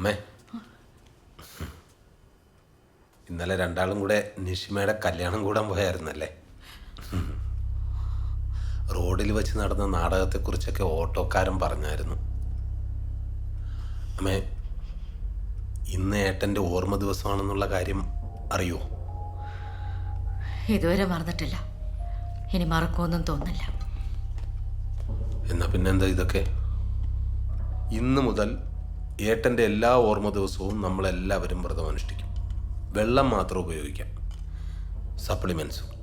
അമ്മേ. ഇന്നലെ രണ്ടാളും കൂടെ നിഷിമയുടെ കല്യാണം കൂടാൻ പോയായിരുന്നല്ലേ? റോഡിൽ വെച്ച് നടന്ന നാടകത്തെക്കുറിച്ചൊക്കെ ഓട്ടോക്കാരൻ പറഞ്ഞായിരുന്നു. അമ്മേ ഇന്ന് ഏട്ടന്റെ ഓർമ്മ ദിവസമാണെന്നുള്ള കാര്യം അറിയോ? ഇതുവരെ മറന്നിട്ടില്ല. ഇനി മറക്കുമെന്നും തോന്നില്ല എന്നാ പിന്നെന്താ ഇതൊക്കെ? ഇന്ന് മുതൽ ഏട്ടന്റെ എല്ലാ ഓർമ്മ ദിവസവും നമ്മളെല്ലാവരും വ്രതം അനുഷ്ഠിക്കും. വെള്ളം മാത്രം ഉപയോഗിക്കാം. സപ്ലിമെൻസും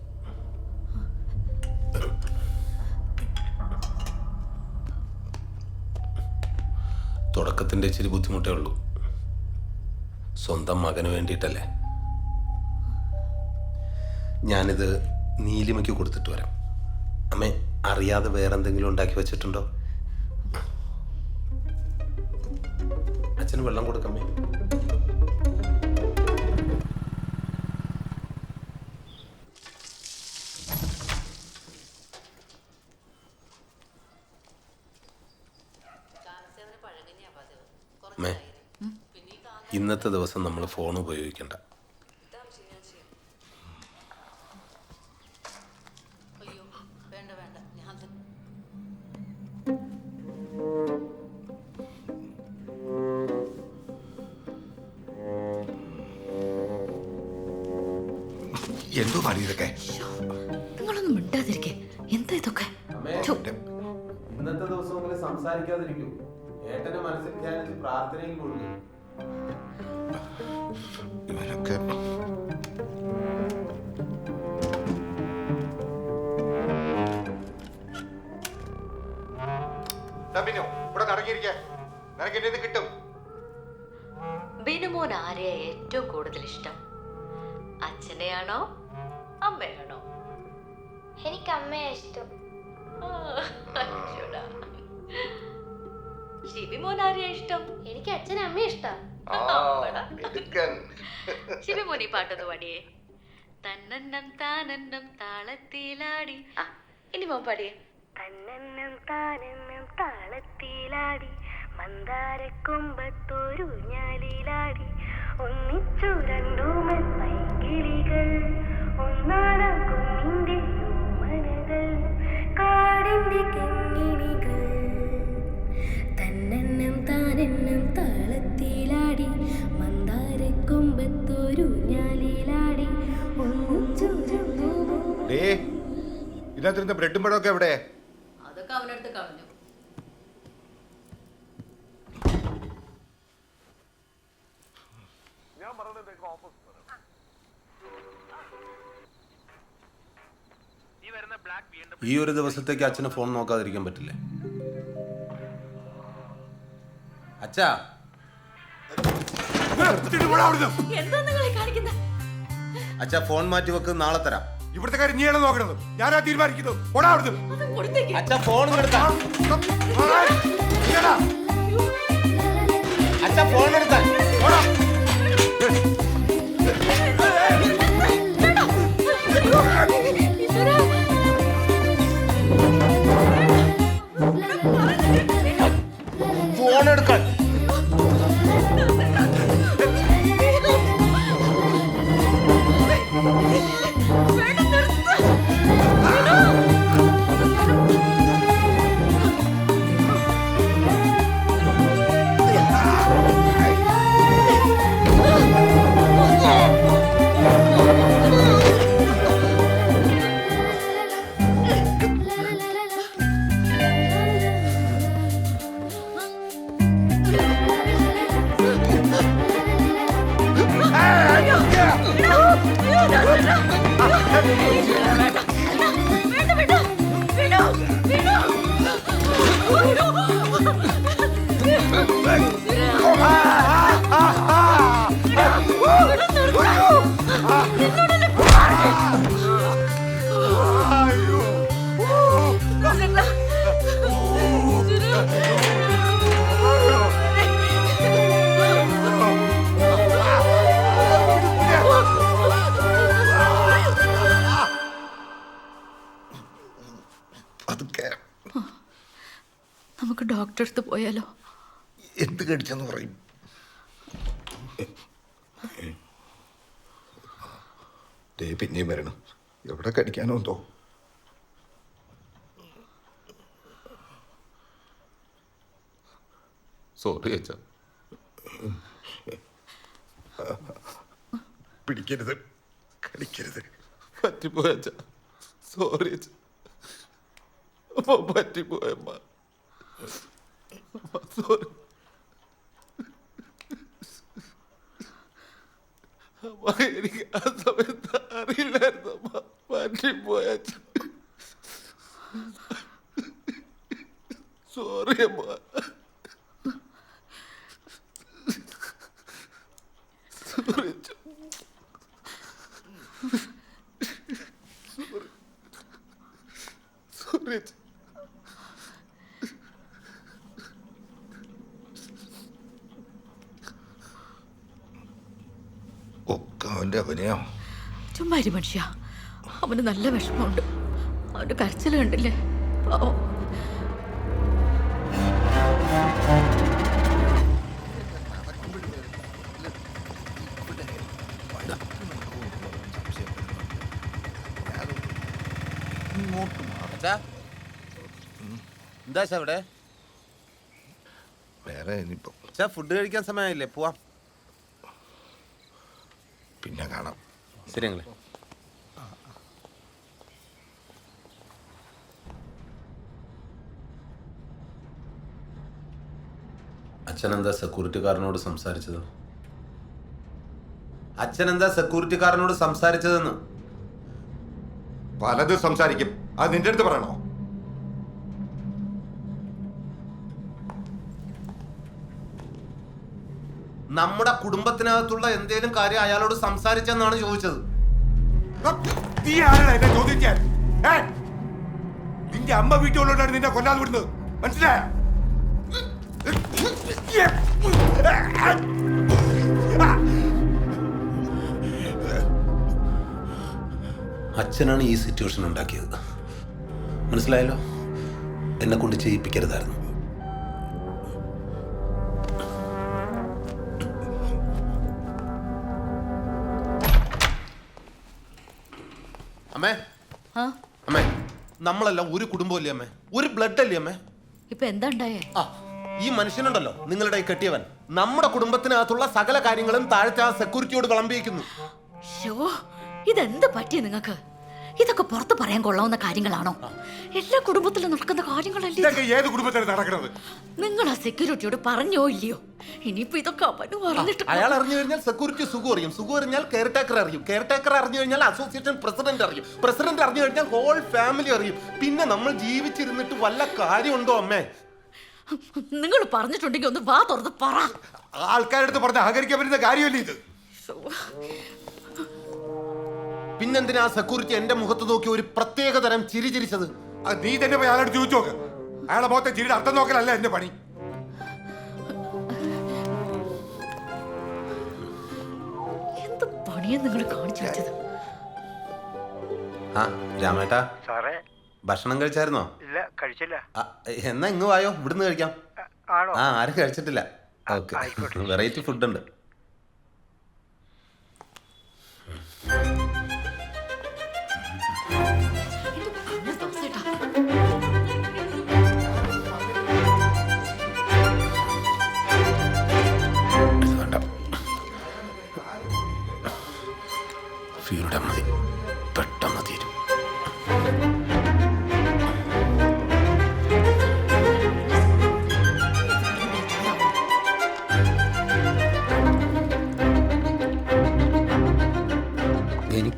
തുടക്കത്തിന്റെ ഇച്ചിരി ബുദ്ധിമുട്ടേ ഉള്ളൂ. സ്വന്തം മകന് വേണ്ടിയിട്ടല്ലേ? ഞാനിത് നീലിമയ്ക്ക് കൊടുത്തിട്ട് വരാം. അമ്മേ അറിയാതെ വേറെന്തെങ്കിലും ഉണ്ടാക്കി വെച്ചിട്ടുണ്ടോ? അച്ഛന് വെള്ളം കൊടുക്കമ്മേ ഇന്നത്തെ ദിവസം നമ്മൾ ഫോൺ ഉപയോഗിക്കണ്ട. എന്തോ പണി ഇതൊക്കെ? നിങ്ങളൊന്നും മിണ്ടാതിരിക്കേ. എന്താ ഇതൊക്കെ? ഇന്നത്തെ ദിവസം സംസാരിക്കാതിരിക്കൂ. ഏട്ടന്റെ മനസ്സിൽ ധ്യാനിച്ച് പ്രാർത്ഥനയിൽ കൊടുക്കും ഇവരൊക്കെ ബിനു ഇവിടെ നടങ്ങിയിരിക്കേ നിനക്ക് എന്നെ കിട്ടും? ബിനുമോൻ ആരെയാ ഏറ്റവും കൂടുതൽ ഇഷ്ടം? ശിവമോൻ ഈ പാട്ടൊന്ന് പാടിയേ. തന്നന്നം താനന്നം താളത്തിലാടി. ആ ഇനി മോൻ പാടിയേ. തന്നെന്നും താനെന്നും താളത്തിലാടി മന്ദാരക്കൊമ്പത്തൊരു ഞാലിലാടി. ഒന്നിച്ചു രണ്ടുമൻ പൈകിളികൾ ഒന്നാനാം കുഞ്ഞിന്റെ മനകൾ കാടിന്റെ കിങ്ങിണികൾ തന്നെന്നും താനെന്നും ഇതിനകത്തിരുന്ന ബ്രെഡും പഴമൊക്കെ എവിടെ? അതൊക്കെ അവനടുത്ത് കളഞ്ഞു. ഈ ഒരു ദിവസത്തേക്ക് അച്ഛന് ഫോൺ നോക്കാതിരിക്കാൻ പറ്റില്ലേ? അച്ഛാ. അച്ഛാ ഫോൺ മാറ്റി വെക്ക് നാളെ തരാം. ഇവിടുത്തെ കാര്യം നീയാണ് നോക്കണത് ഞാനാ തീരുമാനിക്കുന്നത് ഓടാ അവിടുന്ന് അച്ഛാ ഫോൺ എടുത്താ. അച്ഛാ ഫോൺ എടുത്താ നമുക്ക് ഡോക്ടറെ അടുത്ത് പോയാലോ? എന്ത് കടിച്ചെന്ന് പറയും. ദേ പിന്നെയും വരണം. എവിടെ കടിക്കാനോ എന്തോ. സോറി അച്ഛ. പിടിക്കരുത്. കടിക്കരുത്. പറ്റിപ്പോയ അച്ഛാ. സോറി അച്ഛ. പറ്റിപ്പോയമ്മ സോറി എനിക്ക് ആ സമയത്ത് അറിയില്ലായിരുന്നു. അച്ഛാ സോറി അമ്മ. സോറി സോറി ഒക്കെ അവന്റെ അവനെയോ ചുമ്മാ ഇരി മനുഷ്യ. അവന് നല്ല വിഷമമുണ്ട്. അവന്റെ കരച്ചിൽ കണ്ടില്ലേ? പാവം. എന്താ അച്ഛാ ഇവിടെ വേറെ ഇനിയിപ്പം. ഫുഡ് കഴിക്കാൻ സമയമായില്ലേ? പോവാം. പിന്നെ കാണാം. ശരി അച്ഛനെന്താ സെക്യൂരിറ്റിക്കാരനോട് സംസാരിച്ചത്? അച്ഛനെന്താ സെക്യൂരിറ്റിക്കാരനോട് സംസാരിച്ചതെന്ന്? പലതും സംസാരിക്കും. അത് നിന്റെ അടുത്ത് പറയണോ? നമ്മുടെ കുടുംബത്തിനകത്തുള്ള എന്തേലും കാര്യം അയാളോട് സംസാരിച്ചെന്നാണ് ചോദിച്ചത്. നീ ആരാണ് എന്നെ ചോദിക്കാൻ? ഏ? നിന്റെ അമ്മ വീട്ടുകൊണ്ടാണ് നിന്നെ കൊല്ലാതെ വിടുന്നത്. മനസ്സിലായ? അച്ഛനാണ് ഈ സിറ്റുവേഷൻ ഉണ്ടാക്കിയത്. മനസ്സിലായല്ലോ? എന്നെ കൊണ്ട് ചെയ്യിപ്പിക്കരുതായിരുന്നു. അമ്മേ. ആ? അമ്മേ. നമ്മളെല്ലാം ഒരു കുടുംബമല്ലേ അമ്മേ? ഒരു ബ്ലഡ് അല്ലേ അമ്മേ? ഇപ്പൊ എന്താ ഉണ്ടായേ? ആ ഈ മനുഷ്യനുണ്ടല്ലോ നിങ്ങളുടെ ഈ കെട്ടിയവൻ. നമ്മുടെ കുടുംബത്തിനകത്തുള്ള സകല കാര്യങ്ങളും താഴത്തെ ആ സെക്യൂരിറ്റിയോട് വിളമ്പിയിരിക്കുന്നു. ഷോ ഇതെന്ത് പറ്റി നിങ്ങക്ക് ഇതൊക്കെ പുറത്ത് പറയാൻ കൊള്ളാവുന്ന കാര്യങ്ങളാണോ? എല്ലാ കുടുംബത്തിലും നടക്കുന്ന കാര്യങ്ങളല്ലേ ഇതൊക്കെ ഏത് കുടുംബത്തിലാണ് നടക്കുന്നത്? നിങ്ങൾ ആ സെക്യൂരിറ്റിയോട് പറഞ്ഞോ ഇല്ലയോ? ഇനിയിപ്പോ ഇതൊക്കെ അവന് പറഞ്ഞിട്ട് അയാൾ അറിഞ്ഞു കഴിഞ്ഞാൽ സെക്യൂരിറ്റി സുഖം അറിയും. സുഖം അറിഞ്ഞാൽ കെയർ ടേക്കർ അറിയും. കെയർ ടേക്കർ അറിഞ്ഞു കഴിഞ്ഞാൽ അസോസിയേഷൻ പ്രസിഡന്റ് അറിയും. പ്രസിഡന്റ് അറിഞ്ഞു കഴിഞ്ഞാൽ ഹോൾ ഫാമിലി അറിയും. പിന്നെ നമ്മൾ ജീവിച്ചിരുന്നിട്ട് വല്ല കാര്യമുണ്ടോ അമ്മേ? നിങ്ങൾ പറഞ്ഞിട്ടുണ്ടെങ്കിൽ ഒന്ന് വാ തുറന്ന് പറ. ആൾക്കാരുടെ അടുത്ത് പറഞ്ഞ് അഹകരിക്കാൻ പറ്റുന്ന കാര്യമല്ലേ ഇത്. പിന്നെന്തിനാ സെക്യൂരിറ്റി എന്റെ മുഖത്ത് നോക്കി ഒരു പ്രത്യേക തരം ചിരി ചിരിച്ചത്? അത് നീ തന്നെ പോയി അയാളോട് ചോദിച്ചു നോക്ക്. അയാളെ മുഖത്തെ ചിരിയുടെ അർത്ഥം നോക്കലല്ല എന്റെ പണി. എന്ത് പണിയാ നിങ്ങൾ കാണിച്ചു വെച്ചത്? ആ രാമേട്ടാ. സാറേ. ഭക്ഷണം കഴിച്ചായിരുന്നോ? ഇല്ല കഴിച്ചില്ല. ആ, എന്നാ ഇങ്ങ് വായോ? ഇവിടുന്ന് കഴിക്കാം. അ- ആണോ? ആ ആരും കഴിച്ചിട്ടില്ല. ഓക്കെ. വെറൈറ്റി ഫുഡ് ഉണ്ട്.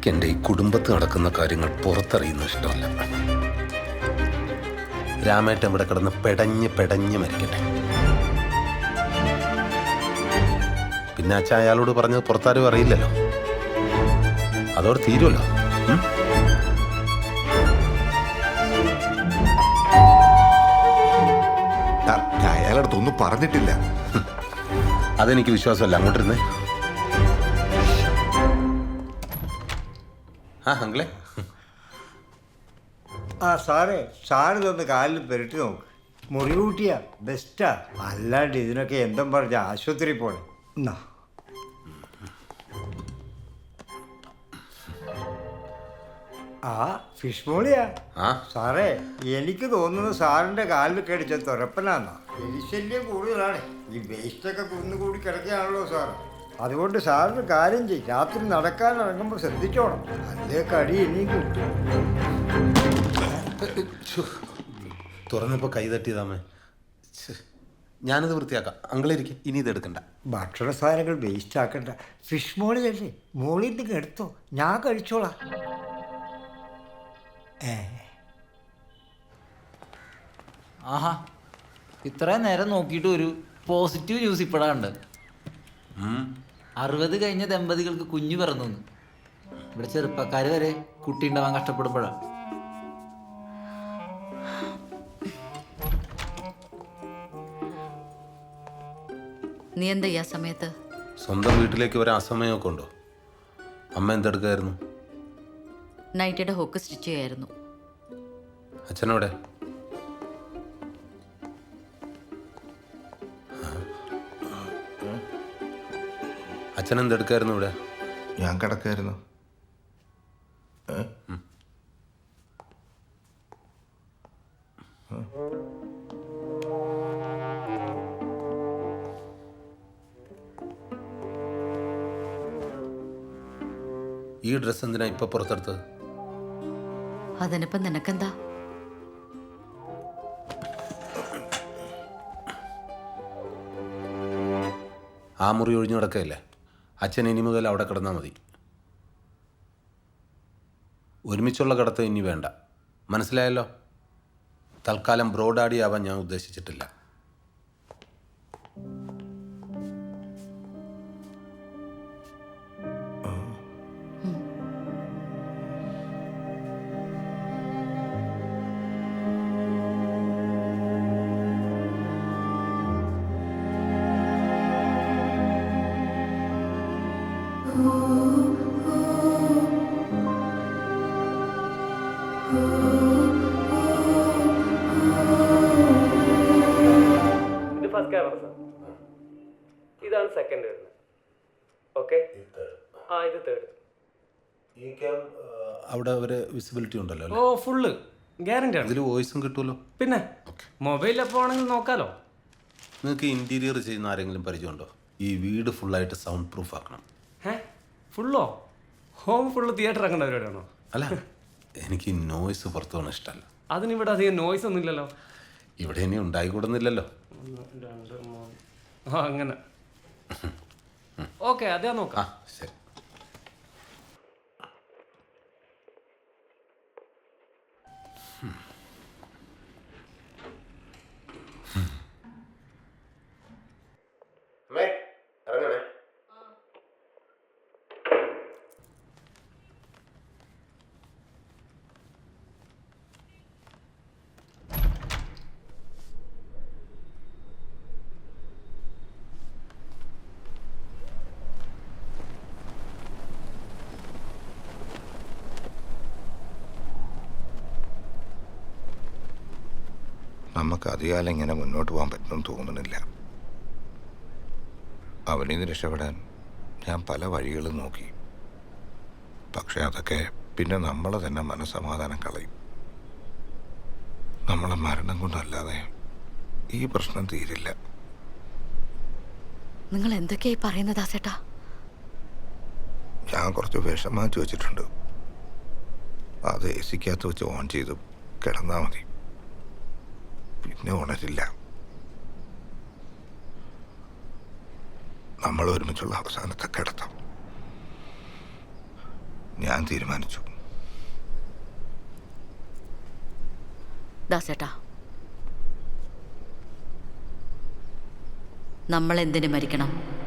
എന്റെ ഈ കുടുംബത്ത് നടക്കുന്ന കാര്യങ്ങൾ പുറത്തറിയുന്ന ഇഷ്ടമല്ല. രാമേട്ടൻ ഇവിടെ കിടന്ന് പെടഞ്ഞ് പെടഞ്ഞ് മരിക്കട്ടെ. പിന്നെ അച്ഛ അയാളോട് പറഞ്ഞത് പുറത്താരും അറിയില്ലല്ലോ. അതോടെ തീരുമല്ലോ അയാളടുത്തൊന്നും പറഞ്ഞിട്ടില്ല. അതെനിക്ക് വിശ്വാസമല്ല. അങ്ങോട്ടിരുന്നേ. ആ ആ സാറെ സാറിതൊന്ന് കാലിൽ പെരട്ടി നോക്ക്. മുറിവ് കൂട്ടിയാ ബെസ്റ്റാ. അല്ലാണ്ട് ഇതിനൊക്കെ എന്തും പറഞ്ഞ ആശുപത്രി പോണേ. എന്നാ ആ ഫിഷ് മോളിയാ. ആ. സാറേ എനിക്ക് തോന്നുന്നത് സാറിന്റെ കാലിൽ കടിച്ച തുരപ്പനാന്നാ. എലിശല്യം കൂടുതലാണ്. ഈ വേസ്റ്റൊക്കെ കുന്നുകൂടി കിടക്കുകയാണല്ലോ സാറ്. അതുകൊണ്ട് സാറിന് കാര്യം ചെയ്യും രാത്രി നടക്കാൻ ഇറങ്ങുമ്പോൾ ശ്രദ്ധിച്ചോണം. അതേ കടി ഇനി തുറന്നപ്പോൾ കൈ തട്ടിയതാമേ. ഞാനത് വൃത്തിയാക്കാം. അങ്കിളിരിക്കും ഇനി ഇത് എടുക്കണ്ട. ഭക്ഷണ സാധനങ്ങൾ വേസ്റ്റ് ആക്കണ്ട. ഫിഷ് മോളി അല്ലേ മോളിൽ നിന്ന് എടുത്തോ. ഞാൻ കഴിച്ചോളാം. ആഹാ. ഇത്രയും നേരം നോക്കിയിട്ട് ഒരു പോസിറ്റീവ് ന്യൂസ് ഇപ്പോഴാണ് അറുപത് കഴിഞ്ഞ ദമ്പതികൾക്ക് കുഞ്ഞു പിറന്നു ഇവിടെ ചെറുപ്പക്കാർ വരെ കുട്ടി ഉണ്ടാവാൻ കഷ്ടപ്പെടുമ്പോഴാണ് നീ എന്താ ഈ ആ സമയത്ത്? സ്വന്തം വീട്ടിലേക്ക് ഒരു അസമയമൊക്കെ ഉണ്ടോ? അമ്മ എന്തെടുക്കായിരുന്നു? നൈറ്റിയുടെ ഹോക്ക് സ്റ്റിച്ച് ചെയ്യായിരുന്നു. അച്ഛനോടെ അച്ഛൻ എന്തെടുക്കായിരുന്നു ഇവിടെ? ഞാൻ കിടക്കായിരുന്നു. ഈ ഡ്രസ് എന്തിനാ ഇപ്പൊ പുറത്തെടുത്തത്? അതിനിപ്പം നിനക്കെന്താ? ആ മുറി ഒഴിഞ്ഞു കിടക്കയല്ലേ? അച്ഛൻ ഇനി മുതൽ അവിടെ കിടന്നാൽ മതി. ഒരുമിച്ചുള്ള കിടത്ത് ഇനി വേണ്ട. മനസ്സിലായല്ലോ? തൽക്കാലം ബ്രോഡാഡി ആവാൻ ഞാൻ ഉദ്ദേശിച്ചിട്ടില്ല. ക്യാമറ സാർ ഇതാണ് സെക്കൻഡ് വരുന്നത്. ഓക്കെ ആ ഇത് തേർഡ് ഈ ക്യാം അവിടെ ഒരു വിസിബിലിറ്റി ഉണ്ടല്ലോ ഓ ഫുള്ള് ഗ്യാരണ്ടി ആണ്. ഇതിൽ വോയിസും കിട്ടുമല്ലോ പിന്നെ മൊബൈൽ പോകണമെങ്കിൽ ആണെങ്കിൽ നോക്കാലോ? നിങ്ങൾക്ക് ഇന്റീരിയർ ചെയ്യുന്ന ആരെങ്കിലും പരിചയമുണ്ടോ? ഈ വീട് ഫുള്ളായിട്ട് സൗണ്ട് പ്രൂഫ് ആക്കണം. ഏ ഫുള്ളോ ഹോം ഫുള്ള് തിയേറ്റർ ആക്കേണ്ട പരിപാടിയാണോ അല്ല എനിക്ക് നോയ്സ് പുറത്തു പോകണം ഇഷ്ടമല്ല. അതിനിവിടെ അധികം നോയ്സ് ഒന്നും ഇല്ലല്ലോ. ഇവിടെ ഇനി ഉണ്ടായിക്കൂടുന്നില്ലല്ലോ. അങ്ങനെ. ഓക്കെ അതെ നോക്കാം. ശരി. നമുക്ക് അധികാലം ഇങ്ങനെ മുന്നോട്ട് പോകാൻ പറ്റുമെന്ന് തോന്നുന്നില്ല. അവനിൽ നിന്ന് രക്ഷപ്പെടാൻ ഞാൻ പല വഴികളും നോക്കി. പക്ഷെ അതൊക്കെ പിന്നെ നമ്മളെ തന്നെ മനസ്സമാധാനം കളയും. നമ്മളെ മരണം കൊണ്ടല്ലാതെ ഈ പ്രശ്നം തീരില്ല. നിങ്ങൾ എന്തൊക്കെയായി പറയുന്നത് ദാസേട്ടാ ഞാൻ കുറച്ച് വിഷം മാറ്റി വെച്ചിട്ടുണ്ട്. അത് എ സിക്കകത്ത് വെച്ച് ഓൺ ചെയ്തു കിടന്നാൽ മതി. പിന്നെ ഉണരില്ല. നമ്മൾ ഒരുമിച്ചുള്ള അവസാനത്തെ കിടത്തം. ഞാൻ തീരുമാനിച്ചു. ദാസേട്ടാ. നമ്മൾ എന്തിനു മരിക്കണം?